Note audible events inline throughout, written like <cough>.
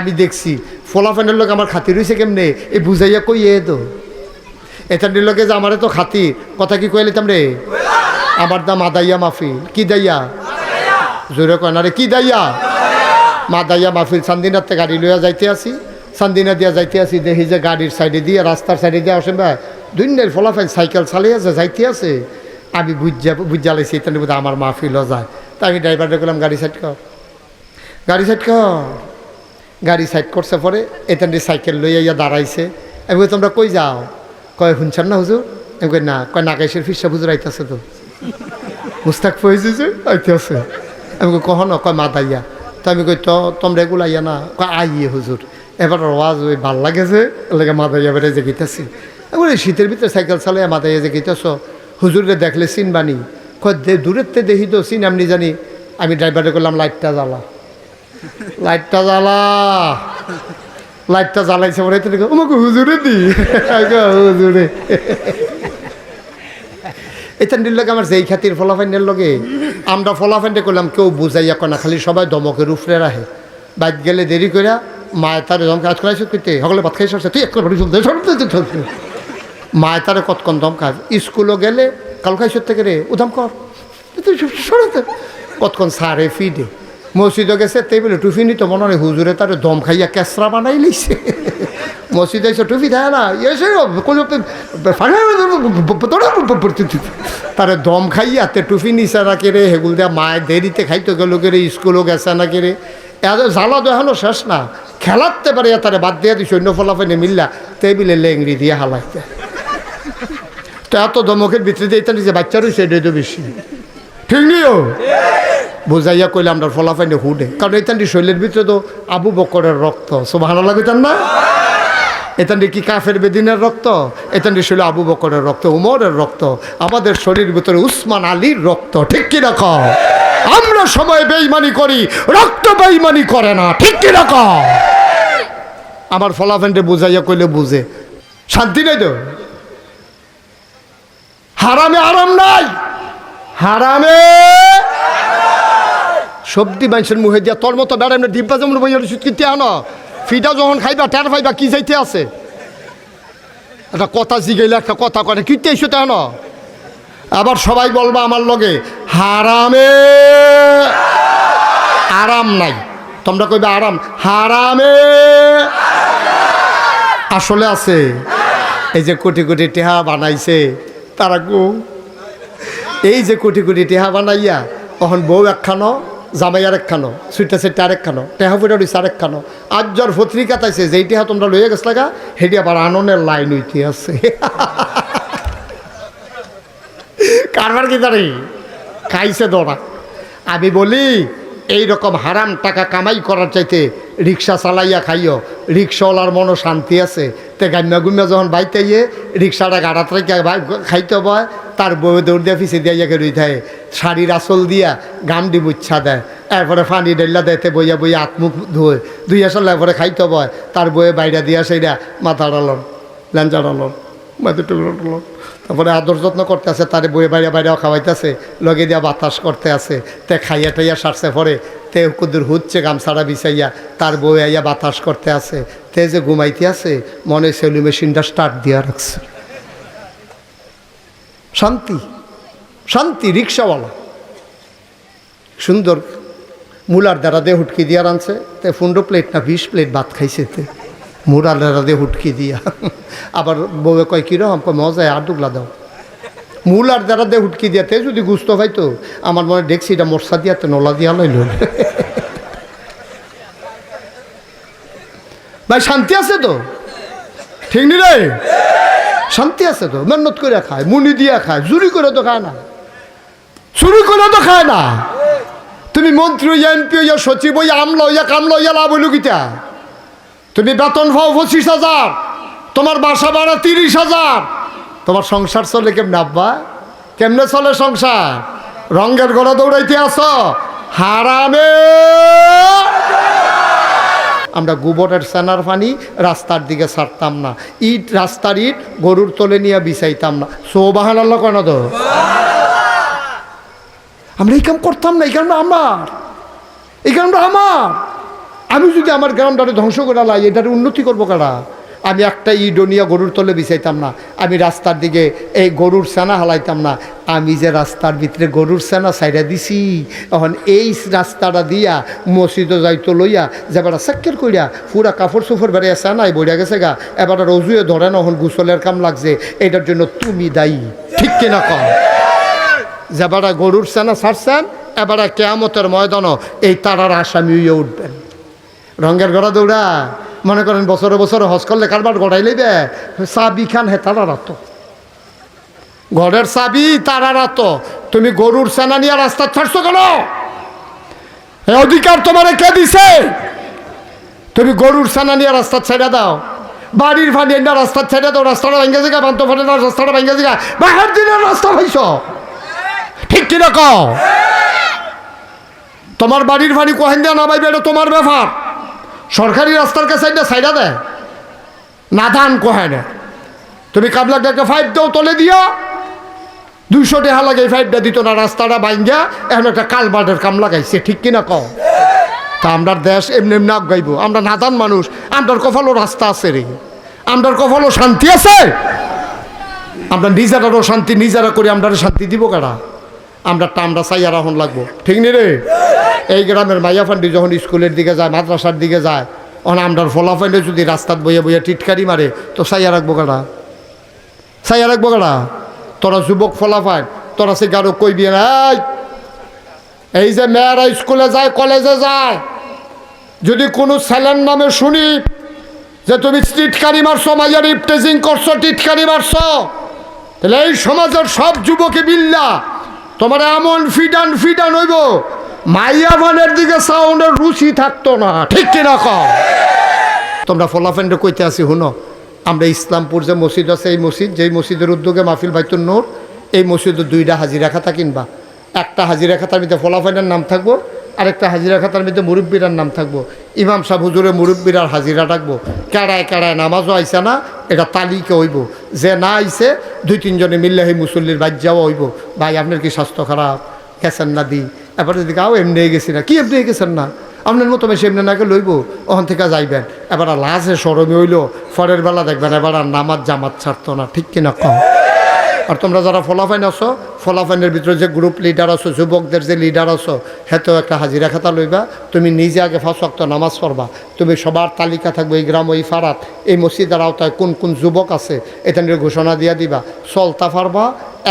আমি দেখছি ফলাফানের লোক আমার খাতির হয়েছে কেমনে? এই বুঝাইয়া কই এ তো। এটার লোকে যে আমারে তো খাতির, কথা কি কইলিতাম রে? আমার দাম আদাইয়া মাহফিল। কি দাইয়া? জোরে কয় না রে, কি দাইয়া? মাদাইয়া মাহফিল চান্দিনাতে গাড়ি লইয়া যাইতে আসি। চান্দিনা দিয়া যাইতে আসি, দেখি যে গাড়ির সাইডে দিয়ে, রাস্তার সাইডে দিয়ে আসেন ভাই। দুইনের ফলাফাইন সাইকেল চালিয়ে আছে যাইতে আছে আমি বুঝা বুঝা লাইছি তাহলে বোধ আমার মাহফিলও যায় তা আমি ড্রাইভারটা করলাম গাড়ি সাইড কর। গাড়ি সাইড কর। গাড়ি সাইড করছে পরে এখান সাইকেল লইয়া ইয়া দাঁড়াইছে। আমি তোমরা কই যাও? কয়, শুনছেন না হুজুর? আমি কই না। কয়, নাগাইশের ফিসা হুজুর আইতাছে তো। মুস্তাক ফয়েছে যে আইতে আছে আমি কই কখন কয় মা দাইয়া তো আমি কই, তো, তোমরা এগুলো আইয়া না? কয়, আইয়ে হুজুর। এবার ওয়াজ ওই ভালো লাগেছে লাগে মা দাইয়া বেড়ে যে গীতাছি শীতের ভিতরে সাইকেল চালাই মা দাইয়া যে গীতাছ হুজুরে দেখলে চিন বানি কয় দূরের তে দেখি তো চিন আমি জানি। আমি ড্রাইভারে করলাম লাইটটা জ্বালা। লাইটটা জ্বালা লাইটটা জ্বালাইছে পরে তো আমাকে হুজুরে দি হুজুরে এতান লগে আমার যেই খাতির ফলাফাইনের লগে আমরা ফলাফাইনটা করলাম কেউ বুঝাইয়া কনা খালি সবাই দমকের উপরে রাখে বাইক গেলে দেরি করে মায় তারে দম কাজ করাইছ করতে সকলে ভাত খাই সরছে তুই একবার চলতে চলতে চলতে মায় তারে কতক্ষণ দম কাজ স্কুলও গেলে কাল খাইছ থেকে রে উদাম কর সরাতে কতক্ষণ সারে ফিডে মসজিদও গেছে তেই বলে টুফি নিত, মনে হয় হুজুরে তারে দম খাইয়া কেসরা বানাই লিছে মসজিদে এসে টুপি দেয় না, এসে তারে দম খাইয়া তে টুফি নিছে না কেরে, হেগুল দেয়া মায়ের দেরিতে খাইতে গেল কেরে, স্কুলও গেছে না কেরে। এত জ্বালা দেখানো শেষ না, খেলাতে পারে তারে বাদ দিয়ে দিস অন্য ফলাফেনে মিল্লা টেবিলে লেংড়ি দিয়ে হালাইতে। তো এত দমকের ভিতরে দিয়ে নিজে বাচ্চা রয়েছে তো বেশি। ঠিক নিও বুঝাইয়া কইলে আমরা ফলাফাইনে হুডে কারণ এতান্ডি শৈলের ভিতরে তো আবু বকরের রক্ত। সব ভালো লাগেতান না এতান্ডি কি কাফের বেদিনের রক্ত? এতান্ডি শৈল আবু বকরের রক্ত, উমরের রক্ত, আমাদের শরীর ভিতরে উসমান আলীর রক্ত। ঠিক কি রাখ আমরা সময় বেইমানি করি, রক্ত বেইমানি করে না। ঠিক কি রাখ আমার ফলাফেন্টে বুঝাইয়া কইলে বুঝে। শান্তি নেই তো? হারামে আরাম নাই? হারামে সবজি মানুষের মুখে দিয়া তোর মতো বেড়াম না ডিব্বা যেমন বইয়া রসুদ কিনতে আনো ফিটা যখন খাইবা টের পাইবা, কি যাইতে আছে? একটা কথা জিগাইলে একটা কথা করে কিনতে এসো তেন আবার সবাই বলবা আমার লগে, হারামে। আরাম নাই। তোমরা কইবা আরাম। হারামে। আসলে আছে। এই যে কোটি কোটি টেহা বানাইছে, তারা গো এই যে কোটি কোটি টেহা বানাইয়া তখন বউ একখানো জামাই আরেক খানো সুইটা সেটটা আরেক খানো, টেহা ফুটা রয়েছে আরেক খানো। আজ জ্বর পত্রিকা তাইছে যেই টেহা তোমরা লইয়া গেছ লাগা হেটি আবার আননের লাইন হইতে আছে। কারবার কি তারি খাইছে দরা আমি বলি এই রকম হারাম টাকা কামাই করার চাইতে রিক্সা চালাইয়া খাইও। রিক্সাওয়ালার মনও শান্তি আছে। তে গাম্যা গুম্যা যখন বাইতে ইয়ে রিক্সাটা গাড়াত রেখে খাইতে বয় তার বউ দৌড় দিয়ে ফিসে দিয়ে ইয়াকে রুই থাকে শাড়ির আসল দিয়া গামডি মুচ্ছা দেয়। এরপরে ফানি ডেল্লা দেয়তে বইয়া বইয়া আত্মুখ ধুয়ে। দুই আসল এরপরে খাইতে বয় তার বইয়ে বাইরে দিয়া সেইটা মাথা ডালন ল্যাঞ্চা ডালন মাথা টুকরো তারপরে আদর যত্ন করতে আছে, তার বইয়ে বাইরে বাইরেও খাওয়াইতেছে, লগে দিয়া বাতাস করতে আছে, তে খাইয়া টাইয়া সারছে পরে, তে কুদুর হুচ্ছে গামছাড়া বিছাইয়া, তার বই আইয়া বাতাস করতে আছে, তে যে ঘুমাইতে আছে, মনে সেলু মেশিনটা স্টার্ট দিয়া রাখছে। শান্তি শান্তি, রিক্সাওয়ালা। সুন্দর, মুলার দ্বারা দিয়ে হুটকি দিয়া রানছে তে পনেরো প্লেট না, বিশ প্লেট ভাত খাইছে তে। মুলার দ্বারা দিয়ে হুটকি দিয়া। আবার বউয়ে কয় কীরকম মজায় আর ডুগলা দাও মূলার দ্বারা দিয়ে হুটকি দিয়া, তে যদি গুস্ত পাইতো, আমার মনে দেখছি এটা মশা দিয়াতে নলা দিয়া লইল। ভাই, শান্তি আছে তো? ঠিক নি রে? শান্তি আছে তো? মেহনত করে খায়, মুনি দিয়া খায়, চুরি করে তো খায় না। চুরি করে তো খায় না। তুমি মন্ত্রী হইয়া, এমপি হইয়া, সচিব হইয়া, আমলা হইয়া, কামলা হইয়া লাভ হইল গীতা তুমি বেতন পাও পঁচিশ হাজার, তোমার বাসা ভাড়া তিরিশ হাজার। তোমার সংসার চলে কেমনে, আব্বা? কেমনে চলে সংসার? রঙ্গের ঘরে দৌড়াইতে আসো হারামে! আমরা গোবরের সেনার পানি রাস্তার দিকে ছাড়তাম না। ইট, রাস্তার ইট, গরুর তলে নিয়ে বিছাইতাম না। সৌবাহান আল্লাহ কেন তো? আমরা এই কাম করতাম না, এই কারণটা আমার। এই কারণটা আমার। আমি যদি আমার গ্রামটারে ধ্বংস করে লাই, এটার উন্নতি করব কারা? আমি একটা ইডোনিয়া গরুর তলে বিছাইতাম না। আমি রাস্তার দিকে এই গরুর সেনা হালাইতাম না। আমি যে রাস্তার ভিতরে গরুর সেনা সাইডা দিছি এখন এই রাস্তাটা দিয়া মসজিদে যাইতো লইয়া যে বেড়া সাক্কের কইরা পুরা কাপড় সুফর বেড়ে সেনাই বইয়া গেছে গা, এবার রজুয়ে ধরে না, এখন গুসলের কাম লাগছে। এটার জন্য তুমি দায়ী। ঠিক কিনা কম যেবারা গরুর সেনা ছাড়ছেন, এবারে কেয়ামতের ময়দানও এই তারার আসামি উঠবেন। রঙের গড়া দৌড়া। মনে করেন বছরে বছরে হজ করলে কারবার গড়াই লইবে। চাবি খান হে তারা রাত ঘরের চাবি তারা রাত তুমি গরুর সেনা নিয়ে রাস্তা ছাড়ছো কেন? অধিকার তোমারে কে দিছে? তুমি গরুর সেনা নিয়ে রাস্তা ছেড়ে দাও। বাড়ির ফানি না রাস্তা ছেড়ে দাও। রাস্তাটা ভেঙে জিগা বান্ত না রাস্তাটা ভেঙে জিগা বাহার দিনের রাস্তা ভাইছ ঠিক কিনা কও? তোমার বাড়ির ফানি কোহেন দেওয়া নামাইবে এটা তোমার ব্যাপার। সরকারি রাস্তার কাছে এটা সাইডা দেয়। নাদান কোহেনে তুমি কাবলা একটা ফাইভ দাও, তলে দিও দুইশো টাকা লাগে ফাইভটা দিত না, রাস্তাটা বাইঙ্গা এখন একটা কালবার্টের কাম লাগাইছে ঠিক কিনা কও? তা আমরা দেশ এমনি এমনি আগাইব। আমরা নাদান মানুষ, আমরার কপালও রাস্তা আছে রে। আমরার কপালও শান্তি আছে। আমরা নিজেরারও শান্তি, নিজেরা করি আমরা শান্তি দিব কারা আমরা টামরা চাইয়া রাহন লাগবো। ঠিক নি রে? এই গ্রামের মাইয়া ফান্ডি যখন স্কুলের দিকে যায় মাদ্রাসার দিকে যায় অন আমরার ফলাফাইলে যদি রাস্তাত বইয়া বইয়া টিটকারি মারে তো চাইয়া রাখব কারা? চাইয়া রাখব কারা? তোরা যুবক ফলাফাই তোরা সে গারো কইবি "এই, যে মেয়েরা স্কুলে যায় কলেজে যায় যদি কোনো ছেলের নামে শুনি যে তুমি টিটকারি মারছো মাইয়ার ইপটেজিং করছ টিটকারি মারছো তাহলে এই সমাজের সব যুবকে বিল্লা। তোমার এমন ফিডান ফিডান হইব, মাইয়া ভানের দিকে সাউন্ডের রুচি থাকতো না। ঠিক কিনা কম তোমরা ফলাফেন্ডে কইতে আসি হুনো আমরা ইসলামপুর যে মসজিদ আছে, এই মসজিদ, যেই মসজিদের উদ্যোগে মাহফিল বাইতুল নূর, এই মসজিদের দুইটা হাজিরা খাতা কিনবা। একটা হাজিরা খাতার মধ্যে ফলাফেন্ডের নাম থাকব আরেকটা হাজিরা খাতার মধ্যে মুরব্বীরার নাম থাকব। ইমাম সাহ হুজুরে মুরব্বীরার হাজিরা ডাকবো। কেড়ায় কেড়ায় নামাজও আইসে না, এটা তালিকে হইব। যে না আইসে, দুই তিনজনে মিললে সেই মুসল্লির বাদ যাওয়া হইব। ভাই, আপনার কি স্বাস্থ্য খারাপ? গেছেন না দি। এবার যদি কাউ এমনি গেছি না, কি এমনি গেছেন না? আপনার মতো বেশি এমনি নাকে লইব ওখান থেকে যাইবেন। এবার লাজে সরমে হইল, পরের বেলা দেখবেন এবার আর নামাজ জামাত ছাড়তো না, ঠিক কিনা কম আর তোমরা যারা ফলাফাইন আছো, ফলাফাইনের ভিতরে যে গ্রুপ লিডার আছো, যুবকদের যে লিডার আছো, হেতেও একটা হাজিরা খাতা লইবা। তুমি নিজে আগে ফাঁস অক্ত নামাজ পড়বা। তুমি সবার তালিকা থাকবে এই গ্রাম ওই ফারাত, এই মসজিদের আওতায় কোন কোন যুবক আছে, এটা নিয়ে ঘোষণা দিয়া দিবা। চলতা পারবা,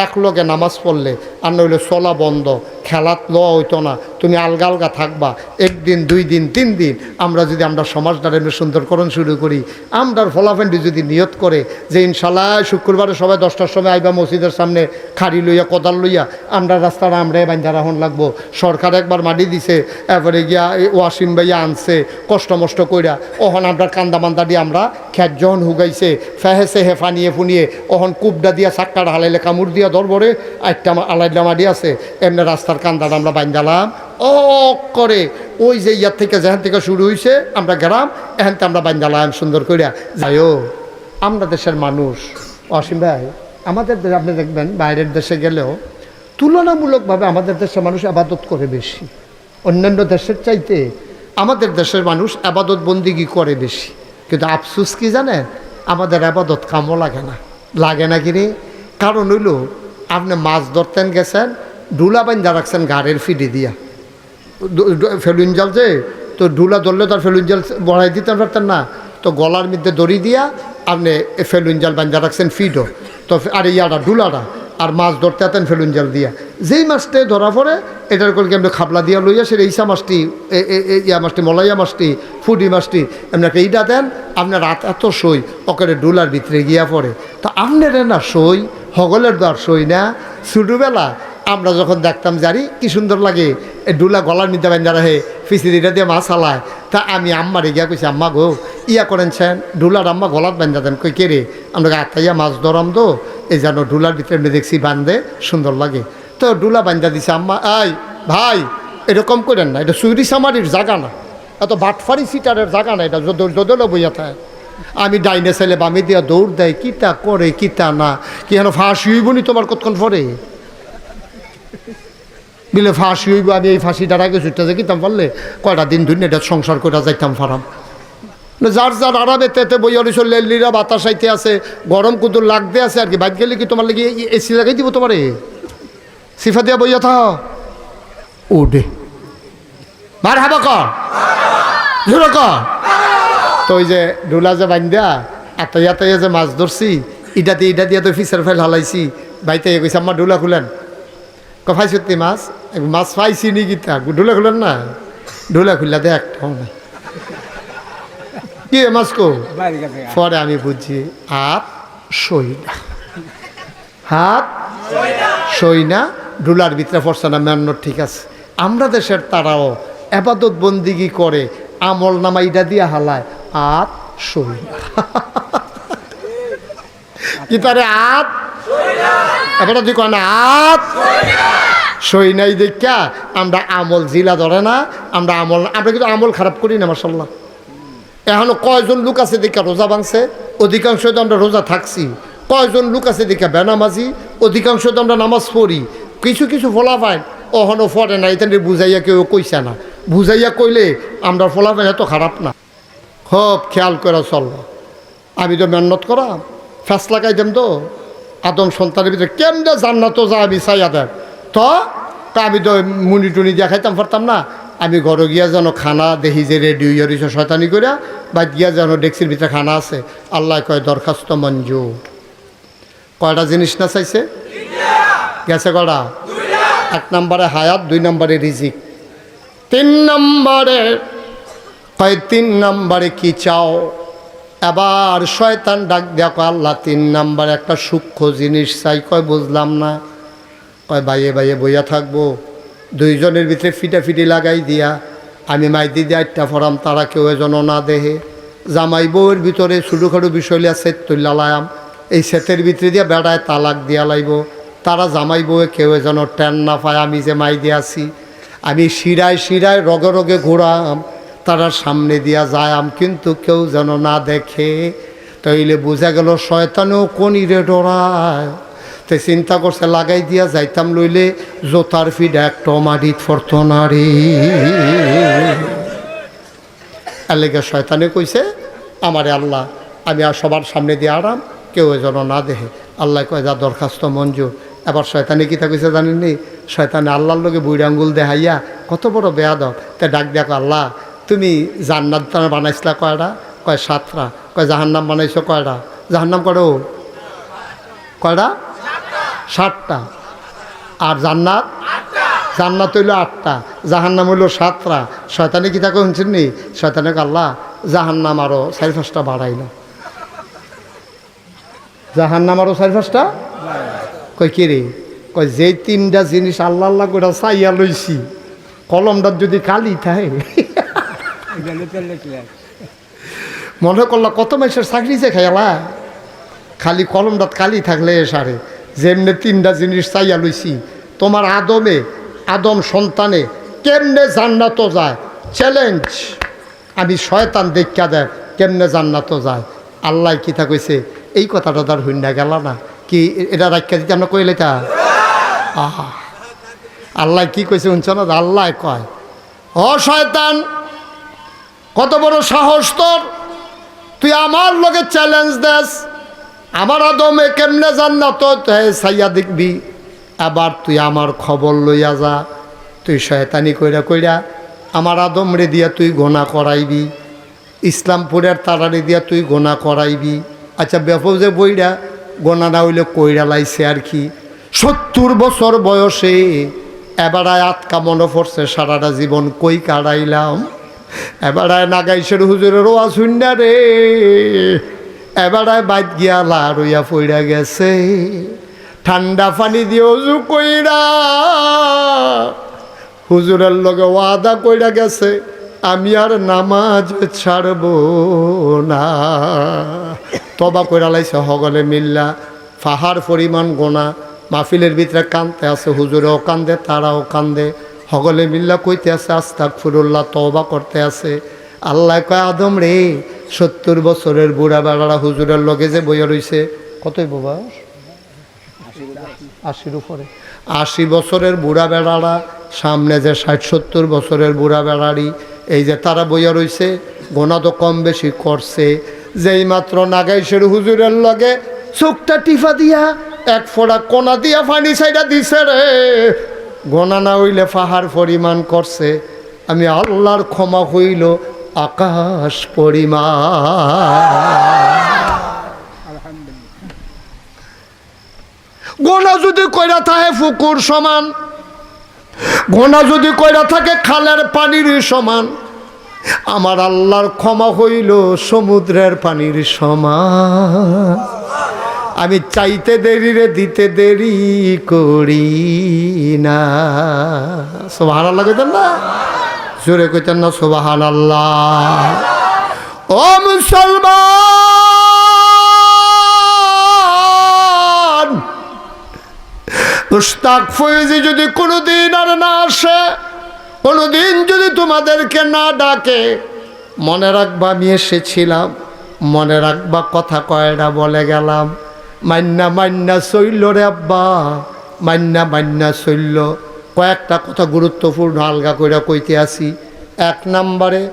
এক লগে নামাজ পড়লে, আর নইলে চলা বন্ধ। খেলাত লওয়া হইতো না। তুমি আলগা আলগা থাকবা। একদিন, দুই দিন, তিন দিন। আমরা যদি আমরা সমাজটার এমনি সুন্দরকরণ শুরু করি, আমরার ফলাফেন্ডি যদি নিয়ত করে যে ইনশাল্লাহ শুক্রবারে সবাই দশটার সময় আইবা মসজিদের সামনে, খাড়ি লইয়া, কোদাল লইয়া, আমরা রাস্তাটা আমরা বান্ধা রাহন লাগবো। সরকার একবার মাটি দিছে, এরপরে গিয়া ওয়াসিম ভাইয়া আনছে, কষ্ট মষ্ট কইরা। ওহন আমরা কান্দা মান্দা দিয়ে আমরা খ্যাত যখন হুগাইছে, ফেহেসে হে ফানিয়ে ফুনিয়ে ওহন কুবডা দিয়া সাক্কার হালাইলে কামড় দিয়া দরবরে একটা আলাইলা মাটি আছে। এমনি রাস্তার কান্দাটা আমরা বান্ধালাম ও করে। ওই যে ইয়ার থেকে যেখান থেকে শুরু হয়েছে আমরা গ্রাম এখান থেকে আমরা বান্ধালাম সুন্দর করিয়া। যাইও, আমরা দেশের মানুষ। অসীম ভাই, আমাদের দেশে, আপনি দেখবেন, বাইরের দেশে গেলেও তুলনামূলকভাবে আমাদের দেশের মানুষ আবাদত করে বেশি। অন্যান্য দেশের চাইতে আমাদের দেশের মানুষ আবাদত বন্দিগি করে বেশি? কিন্তু আফসুস কি জানেন? আমাদের আবাদত কামও লাগে না। লাগে না কি রে? কারণ হইল, আপনি মাছ ধরতেন গেছেন ডুলা বাইন্দা রাখছেন গাড়ির ফিডি দিয়া। ফেলুন যে, তো ডুলা ধরলে তার ফেলুন জাল বড়াই দিতে পারতেন না। তো গলার মধ্যে দড়ি দিয়া আপনি ফেলুন জাল বান্ধা রাখছেন ফিডও। তো আর ইয়াটা ডুলাটা আর মাছ ধরতে আতেন ফেলুন জাল দিয়া। যেই মাছটা ধরা পড়ে, এটার করে এমনি খাবলা দিয়া লইয়া সে ইসা মাছটি ইয়া মাছটি, মলাইয়া মাছটি, ফুডি মাছটি একটা ইটা দেন, আপনার রাত এত সই ওকে ডুলার ভিতরে গিয়া পড়ে। তো আপনার না সই, হগলের দর সই না, ছোটোবেলা আমরা যখন দেখতাম জারি কি সুন্দর লাগে এ ডুলা গলার মধ্যে বান্ধা রাখে ফিসিরিটা দিয়ে মাছ হালায়। তা আমি আম্মারে গিয়া কইছি, আম্মা গো, ইয়া করেনছেন ডুলার আম্মা গলাত বান্ধা দেন। কই, কে রে? আমরা আত্মাইয়া মাছ ধরাম তো, এই যেন ডুলার ভিতরে এমনি দেখছি বান্ধে সুন্দর লাগে। তো ডুলা বান্ধা দিছে, আম্মা আই ভাই এরকম করেন না, এটা সুইরি সামারির জাগা না। এত বাটফারি সিটারের জাগা না, এটা যদল বইয়া থাকে। আমি ডাইনে ছেলে বামে দিয়া দৌড় দেয়, কিতা করে, কিতা না, কি হেন ফাঁসি হইবনি তোমার কতক্ষণ পরে? <laughs> বিলে ফাঁসি হইব, আমি এই ফাঁসিটার আগে ছুটতে যাই, কিতাম পারলে? কয়টা দিন ধরে এটা সংসার করে যাইতাম ফারাম। যার যার আরামে তেতে বইয়া রইছ লেলিরা বাতাস আইতে আছে, গরম কুদুর লাগতে আছে, আর কি বাইক গেলে কি তোমার লাগি এসি লাগাই দিব তোমারে? সিফা দিয়া বইয়া থাক উডে মার হাবা কর জোরে কর তো ওই যে ডোলা যে বান্ধা আতাই আতাই যে মাছ ধরছি, ইটা দিয়ে ইটা দিয়ে তো ফিসার ফেল হালাইছি, বাইতে কইছে আমার ডোলা খুলেন। কফাই সত্যি মাছ মাছ পাইছি নি গীতা ডোলা খুলেন না? ডোলা খুললা দেখ একটাও নাই কি মাছ কো? পরে আমি বুঝছি হাত সই না হাত সই না ডুলার ভিতরে পড়ছে না মেন্ন ঠিক আছে। আমরা দেশের তারাও এবাদত বন্দিগি করে? আমল নামা ইটা দিয়া হালায় আত সই না কি তারে আত এবার তুই কয় না আত সই নাই দেখা আমরা আমল জিলা ধরে না, আমরা আমল আমরা কিন্তু আমল খারাপ করি না মাসাল্লাহ এখনও কয়জন লোক আছে দেখা রোজা ভাঙছে? অধিকাংশ তো আমরা রোজা থাকছি। কয়জন লোক আছে দেখা বেনামাজি? অধিকাংশ তো আমরা নামাজ পড়ি। কিছু কিছু ফলাফাইন অহনো ফরে না, এটা বুঝাইয়া কেউ কইছে না। বুঝাইয়া কইলে আমরা ফলাফাইন এত খারাপ না। খুব খেয়াল করে চলব আমি তো মেহনত করা ফ্যাস লাগাই দেম তো। আদম সন্তানের ভিতরে কেমনে জান্নাত যা আমি চাইয়া দেন তো, তা আমি তো মুনি টুনি দিয়া খাইতাম পারতাম না। আমি ঘরে গিয়া যেন খানা দেখি যে রেডি হইয়া রয়েছে শয়তানি করিয়া বা গিয়া যেন ডেক্সির ভিতরে খানা আছে। আল্লাহ কয়, দরখাস্ত মঞ্জুর। কয়টা জিনিস না চাইছে? গেছে কটা এক নম্বরে হায়াত, দুই নম্বরে রিজিক। তিন নম্বরে, কয়, তিন নম্বরে কি চাও? এবার শয়তান ডাক কয়, আল্লাহ, তিন নম্বরে একটা সূক্ষ্ম জিনিস চাই। কয়, বুঝলাম না। কয় বাইয়ে বাইয়ে বইয়া থাকব। দুইজনের ভিতরে ফিটা ফিটি লাগাই দিয়া আমি মাইদি দিয়ে আটটা ফরাম, তারা কেউ যেন না দেহে। জামাই বউয়ের ভিতরে ছোটোখাটো বিষয় লিয়া সেট তুল্লা লায়াম। এই সেটের ভিতরে দিয়া বেড়ায় তালাক দিয়া লাইব। তারা জামাই বউয়ে কেউ যেন টেন না পায়, আমি যে মাই দিয়ে আসি আমি শিরায় শিরায় রগে রগে ঘোরাম। তারা সামনে দিয়া যায় আম কিন্তু কেউ যেন না দেখে। তাইলে বোঝা গেল শয়তানেও কনিরে ডরায়। তে চিন্তা করছে, লাগাই দিয়া যাইতাম লইলে জোতার ফিড একটা মাটিত ফরত না রে। শয়তানে কইছে, আমারে আল্লাহ, আমি আর সবার সামনে দিয়ে আরাম, কেউ যেন না দেখে। আল্লাহ কয়, যা দরখাস্ত মঞ্জুর এবার শয়তানে কি তা কইছে জানেননি? শয়তানে আল্লাহর লোকে বুড়ি আঙ্গুল দেখাইয়া, কত বড় বেয়া দাও তে ডাক দেখো আল্লাহ তুমি জান্নাত বানাইছিলা কয়টা কয় সাতটা। কয় জাহান্নাম বানাইছো কয়টা জাহান্নাম করো কয়টা ষাটটা আর জান্নাত? জান্নাত হইল আটটা। জাহান্নাম হইল সাতটা। শয়তানে কি তাকে শুনছেন নি? শয়তানে আল্লাহ, জাহান্নাম আরও চারি পাঁচটা বাড়াইল। জাহান্নাম আরও চারি পাঁচটা? কই কি রে? কই যে তিনটা জিনিস আল্লাহ আল্লাহ করে চাইয়া লইছি কলমটার যদি কালি থাকে মনে করলা, কত মাসের চাকরি যে খেয়ালা খালি কলমটাত কালি থাকলে সারে। যেমনে তিনটা জিনিস চাইয়া লইছি, তোমার আদমে, আদম সন্তানে, কেমনে জান্নাত যায়? চ্যালেঞ্জ আমি শয়তান দেখা দেয় কেমনে জান্নাত যায়? আল্লাহ কি থা কইছে, এই কথাটা তার হইনা গেল না। কি এটা রাখা দিতে আমরা কইলে তা আহা! আল্লাহ কি কইছে শুনছ না? আল্লাহ কয়, ও শয়তান কত বড় সাহস তোর? তুই আমার লগে চ্যালেঞ্জ দেস। আমার আদমে কেমনে জান্নাত সাইয়া দেখবি। আবার তুই আমার খবর লইয়া যা। তুই শয়তানি কইরা কইরা আমার আদম রে দিয়া তুই গোনা করাইবি। ইসলামপুরের তারারে দিয়া তুই গোনা করাইবি। আচ্ছা ব্যাপক যে বইরা গোনা না হইলে কইরা লাইছে আর কি। সত্তর বছর বয়সে এবারায় আটকা মনে পড়ছে সারাটা জীবন। কই কাটাইলাম এবারায় নাগাইশের হুজুরের ওয়া শুন্ডা রে। এবারায় বাইত গিয়া লাড়ইয়া পইরা গেছে। ঠান্ডা পানি দিয়ে অজু কইরা হুজুরের লগে ওয়াদা কইরা গেছে, আমি আর নামাজ ছাড়ব না। তবা কইরা লাইছে, হগলে মিল্লা ফাহার পরিমাণ গোনা, মাহফিলের ভিতরে কান্দতে আছে হুজুরেও কান্দে, তারাও কান্দে। হগলে মিল্লা কইতে আছে আস্তাক ফুরুল্লাহ তবা করতে আছে। আল্লাহ কয়, আদম রে, সত্তর বছরের বুড়া বেড়ারা হুজুরের লগে যে বইয়া রইছে, কতই বাবা? আশির উপরে। আশি বছরের বুড়া বেড়ারা, সামনে যে ষাট সত্তর বছরের বুড়া বেড়ারি, এই যে তারা বইয়া রইছে, গোনা তো কম বেশি করছে। যেই মাত্র নাগাইশের হুজুরের লগে চোখটা টিফা দিয়া, এক ফোড়া কোনা দিয়া ফানি সাইডা দিছে রে। গোনা না হইলে ফাহার পরিমাণ করছে। আমি আল্লাহর ক্ষমা হইল, আকাশ পরিমাণ। গোনা যদি কইরা থাকে ফুকুর সমান, গোনা যদি কইরা থাকে খালের পানির সমান, আমার আল্লাহর ক্ষমা হইল সমুদ্রের পানির সমান। আমি চাইতে দেরি রে, দিতে দেরি করি না। সোবাহান আল্লাহ কইতেন না? জোরে কইতেন না সোবাহান আল্লাহ ও মুসলমান! মুস্তাক ফয়েজি যদি কোনোদিন আর না আসে, কোনোদিন যদি তোমাদেরকে না ডাকে, মনে রাখবা আমি এসেছিলাম, মনে রাখবা কথা কয়টা বলে গেলাম। মান্না মান্না শৈল রে আব্বা। মান্না মান্না শৈল কয়েকটা কথা গুরুত্বপূর্ণ আলগা কইরা কইতে আসি। এক নম্বরে,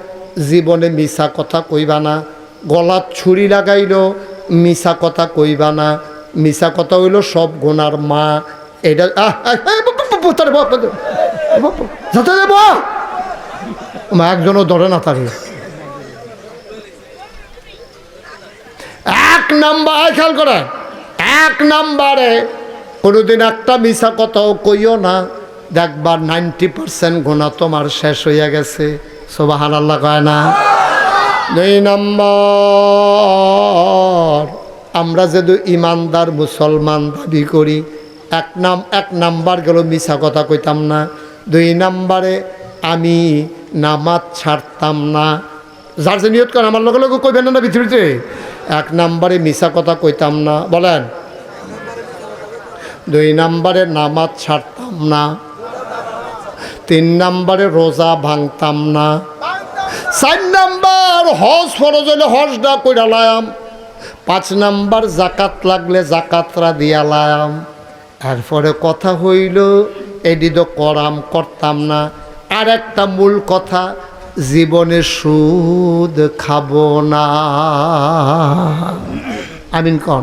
জীবনে মিশা কথা কইবা না। গলাত ছুরি লাগাইল মিশা কথা কইবা না। মিশা কথা হইল সব গোনার মা। এটা। মা একজনও ধরে না তারে। এক নাম্বার খেয়াল করে। এক নাম্বারে, কোনোদিন একটা মিশা কথাও কইও না দেখবার নাইনটি পার্সেন্ট গোনা তোমার শেষ হইয়া গেছে। সোবাহান আল্লাহ কয় না। দুই নম্বর, আমরা যদি ইমানদার মুসলমান দাবি করি, এক নাম, এক নাম্বার গেল মিশা কথা কইতাম না। দুই নাম্বারে, আমি নামাজ ছাড়তাম না। যার যে নিয়ত করেন, আমার লগে লগে কইবেন না পৃথিবীতে। এক নাম্বারে মিশা কথা কইতাম না। বলেন। দুই নাম্বারে নামাজ ছাড়তাম না। তিন নাম্বারে রোজা ভাঙতাম না। চার নাম্বার হজ ফরজ হইলে হজটা কইরা লায়াম। পাঁচ নাম্বার জাকাত লাগলে জাকাতরা দিয়া লায়াম। এরপরে কথা হইল, এডি তো করাম করতাম না। আর একটা মূল কথা, জীবনে সুদ খাব না। আমিন কন।